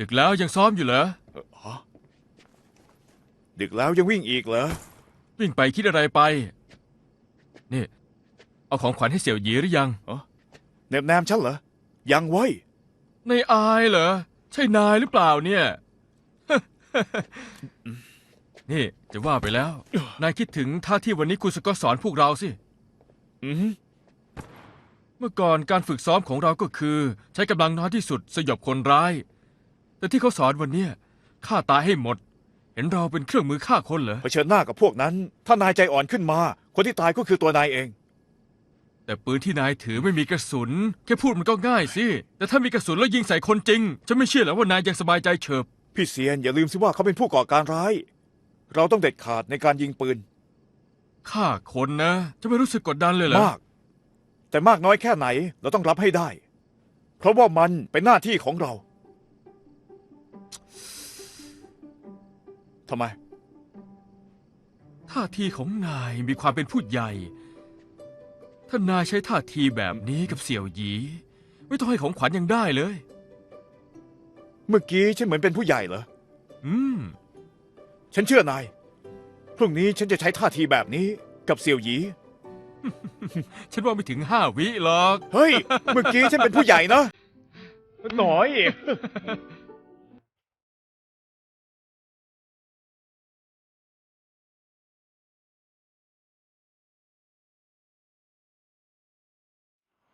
ดึกแล้วยังซ้อมอยู่เหรอเอ่อฮะดึกแล้วยังวิ่งอีกเหรอ วิ่งไปคิดอะไรไป นี่ เอาของขวัญให้เสี่ยวหยีหรือยัง เนบแนมฉันเหรอ ยังไว้ยในอายเหรอ ใช่นายหรือเปล่าเนี่ย นี่จะว่าไปแล้ว นายคิดถึงท่าที่วันนี้ครูสก็สอนพวกเราสิ อือหือเมื่อก่อนการฝึกซ้อมของเราก็คือ ใช้กำลังน้อยที่สุดสยบคนร้าย แต่ที่เขาสอนวันเนี้ยฆ่าตายให้หมด เห็นเราเป็นเครื่องมือฆ่าคนเหรอ เผชิญหน้ากับพวกนั้น ถ้านายใจอ่อนขึ้นมา คนที่ตายก็คือตัวนายเอง แต่ปืนที่นายถือไม่มีกระสุน แค่พูดมันก็ง่ายสิ แต่ถ้ามีกระสุนแล้วยิงใส่คนจริง จะไม่เชื่อเหรอว่านายยังสบายใจเฉิบ พี่เซียนอย่าลืมสิว่าเขาเป็นผู้ก่อการร้าย เราต้องเด็ดขาดในการยิงปืนฆ่าคนนะ จะไม่รู้สึกกดดันเลยเหรอ มาก แต่มากน้อยแค่ไหนเราต้องรับให้ได้ เพราะว่ามันเป็นหน้าที่ของเรา ทำไม ท่าทีของนายมีความเป็นผู้ใหญ่ ถ้านายใช้ท่าทีแบบนี้กับเสี่ยวหยี ไม่ต้องให้ของขวัญยังได้เลย เมื่อกี้ฉันเหมือนเป็นผู้ใหญ่เหรอ อืม ฉันเชื่อนาย พรุ่งนี้ฉันจะใช้ท่าทีแบบนี้กับเสี่ยวหยี ฉันว่าไม่ถึงห้าวิหรอก เฮ้ย เมื่อกี้ฉันเป็นผู้ใหญ่นะ หน่อย